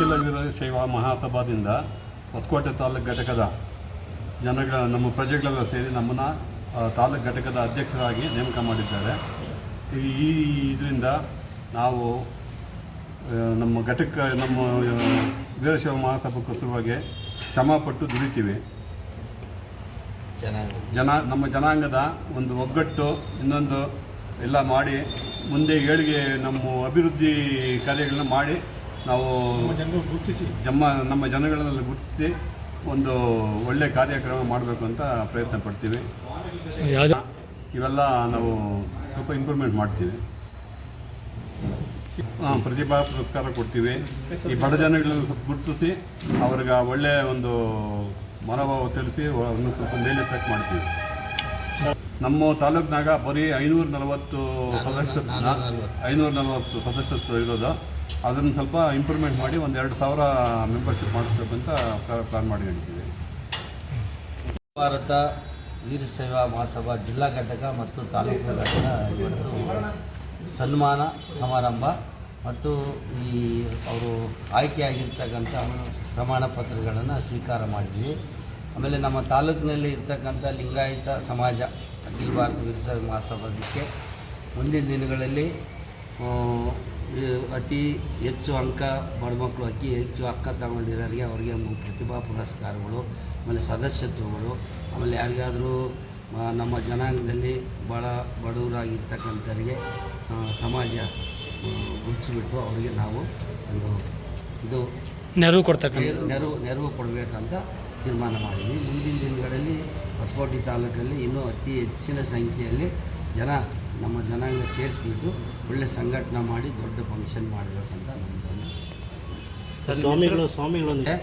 ಅಖಿಲ ವೀರಶೈವ ಮಹಾಸಭಾದಿಂದ ಹೊಸಕೋಟೆ ತಾಲೂಕು ಘಟಕದ ಜನಗಳ, ನಮ್ಮ ಪ್ರಜೆಗಳೆಲ್ಲ ಸೇರಿ ನಮ್ಮನ್ನು ತಾಲೂಕು ಘಟಕದ ಅಧ್ಯಕ್ಷರಾಗಿ ನೇಮಕ ಮಾಡಿದ್ದಾರೆ. ಈ ಇದರಿಂದ ನಾವು ನಮ್ಮ ಘಟಕ, ನಮ್ಮ ವೀರಶೈವ ಮಹಾಸಭಾ ಸಲುವಾಗಿ ಶ್ರಮಪಟ್ಟು ದುಡಿತೀವಿ. ಜನ, ನಮ್ಮ ಜನಾಂಗದ ಒಂದು ಒಗ್ಗಟ್ಟು ಇನ್ನೊಂದು ಎಲ್ಲ ಮಾಡಿ ಮುಂದೆ ಏಳಿಗೆ ನಮ್ಮ ಅಭಿವೃದ್ಧಿ ಕಾರ್ಯಗಳನ್ನ ಮಾಡಿ ನಾವು ಜಮ್ಮ ನಮ್ಮ ಜನಗಳನ್ನೆಲ್ಲ ಗುರುತಿಸಿ ಒಂದು ಒಳ್ಳೆ ಕಾರ್ಯಕ್ರಮ ಮಾಡಬೇಕು ಅಂತ ಪ್ರಯತ್ನ ಪಡ್ತೀವಿ. ಇವೆಲ್ಲ ನಾವು ಸ್ವಲ್ಪ ಇಂಪ್ರೂವ್ಮೆಂಟ್ ಮಾಡ್ತೀವಿ. ಪ್ರತಿಭಾ ಪುರಸ್ಕಾರ ಕೊಡ್ತೀವಿ. ಈ ಬಡ ಜನಗಳನ್ನು ಸ್ವಲ್ಪ ಗುರುತಿಸಿ ಅವ್ರಿಗೆ ಒಳ್ಳೆಯ ಒಂದು ಮನೋಭಾವ ತಿಳಿಸಿ ಅವ್ರನ್ನ ಸ್ವಲ್ಪ ಮೇಲೆತ್ತಕ್ಕೆ ಮಾಡ್ತೀವಿ. ನಮ್ಮ ತಾಲೂಕಿನಾಗ ಬರೀ ಐನೂರ ನಲವತ್ತು ಸದಸ್ಯ ಐನೂರ ನಲವತ್ತು ಸದಸ್ಯತ್ವ ಇರೋದು. ಅದನ್ನು ಸ್ವಲ್ಪ ಇಂಪ್ರೂವ್ಮೆಂಟ್ ಮಾಡಿ ಒಂದು ಎರಡು ಸಾವಿರ ಮೆಂಬರ್ಶಿಪ್ ಮಾಡಿಸ್ಬೇಕಂತ ಪ್ಲಾನ್ ಹೇಳ್ತೀವಿ ಭಾರತ ವೀರ ಸೇವಾ ಮಹಾಸಭಾ ಜಿಲ್ಲಾ ಘಟಕ ಮತ್ತು ತಾಲೂಕು ಘಟಕ ಇವತ್ತು ಸನ್ಮಾನ ಸಮಾರಂಭ ಮತ್ತು ಈ ಅವರು ಆಯ್ಕೆಯಾಗಿರ್ತಕ್ಕಂಥ ಪ್ರಮಾಣ ಪತ್ರಗಳನ್ನು ಸ್ವೀಕಾರ ಮಾಡಿದ್ವಿ. ಆಮೇಲೆ ನಮ್ಮ ತಾಲೂಕಿನಲ್ಲಿ ಇರ್ತಕ್ಕಂಥ ಲಿಂಗಾಯತ ಸಮಾಜ ಅಖಿಲ ಭಾರತ ವೀರಶೈವ ಮಹಾಸಭಾದಕ್ಕೆ ಮುಂದಿನ ದಿನಗಳಲ್ಲಿ ಅತಿ ಹೆಚ್ಚು ಅಂಕ ಬಡಮಕ್ಕಳು ಅತಿ ಹೆಚ್ಚು ಅಕ್ಕ ತಗೊಂಡಿರೋರಿಗೆ ಅವರಿಗೆ ಪ್ರತಿಭಾ ಪುರಸ್ಕಾರಗಳು ಆಮೇಲೆ ಸದಸ್ಯತ್ವಗಳು ಆಮೇಲೆ ಯಾರಿಗಾದರೂ ನಮ್ಮ ಜನಾಂಗದಲ್ಲಿ ಭಾಳ ಬಡವರಾಗಿರ್ತಕ್ಕಂಥವ್ರಿಗೆ ಸಮಾಜ ಗುರುತಿಸಿಬಿಟ್ಟು ಅವರಿಗೆ ನಾವು ಒಂದು ಇದು ನೆರವು ಕೊಡ್ತಕ್ಕಂಥ ನೆರವು ನೆರವು ನೆರವು ಕೊಡಬೇಕಂತ ತೀರ್ಮಾನ ಮಾಡಿದ್ವಿ. ಮುಂದಿನ ದಿನಗಳಲ್ಲಿ ಹೊಸಕೋಟೆ ತಾಲೂಕಲ್ಲಿ ಇನ್ನೂ ಅತಿ ಹೆಚ್ಚಿನ ಸಂಖ್ಯೆಯಲ್ಲಿ ಜನ ನಮ್ಮ ಜನಾಂಗ ಸೇರಿಸ್ಬಿಟ್ಟು ಒಳ್ಳೆ ಸಂಘಟನೆ ಮಾಡಿ ದೊಡ್ಡ ಫಂಕ್ಷನ್ ಮಾಡಬೇಕಂತ ನಮ್ಮದೊಂದು ಸ್ವಾಮಿಗಳು ಸ್ವಾಮಿಗಳು ಅಂದರೆ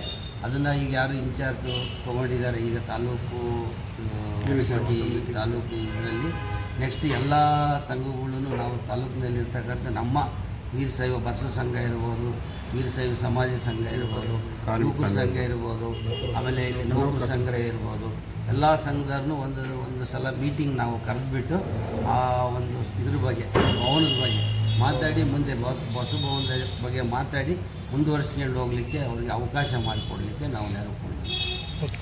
ಅದನ್ನು ಈಗ ಯಾರು ಇನ್ಚಾರ್ಜ್ ತೊಗೊಂಡಿದ್ದಾರೆ ಈಗ ತಾಲೂಕು ಹೊಸಕೋಟೆ ತಾಲೂಕು ಇದರಲ್ಲಿ. ನೆಕ್ಸ್ಟ್ ಎಲ್ಲ ಸಂಘಗಳನ್ನು ನಾವು ತಾಲೂಕಿನಲ್ಲಿರ್ತಕ್ಕಂಥ ನಮ್ಮ ವೀರಶೈವ ಬಸವ ಸಂಘ ಇರ್ಬೋದು ವೀರಶೈವ ಸಮಾಜ ಸಂಘ ಇರ್ಬೋದು ಕಾರ್ಮಿಕ ಸಂಘ. ಇರ್ಬೋದು ಆಮೇಲೆ ಇಲ್ಲಿ ನೌಕರ ಸಂಘ. ಇರ್ಬೋದು. ಎಲ್ಲ ಸಂಘದವ್ರನ್ನೂ ಒಂದು ಒಂದು ಸಲ ಮೀಟಿಂಗ್ ನಾವು ಕರೆದುಬಿಟ್ಟು ಆ ಒಂದು ಇದ್ರ ಬಗ್ಗೆ ಭವನದ ಬಗ್ಗೆ ಮಾತಾಡಿ ಮುಂದೆ ಬಸ್ ಬಸಭವನದ ಬಗ್ಗೆ ಮಾತಾಡಿ ಮುಂದುವರಿಸ್ಕೊಂಡು ಹೋಗಲಿಕ್ಕೆ ಅವ್ರಿಗೆ ಅವಕಾಶ ಮಾಡಿಕೊಡ್ಲಿಕ್ಕೆ ನಾವು ನೆರವು ಕೊಡ್ತೀವಿ.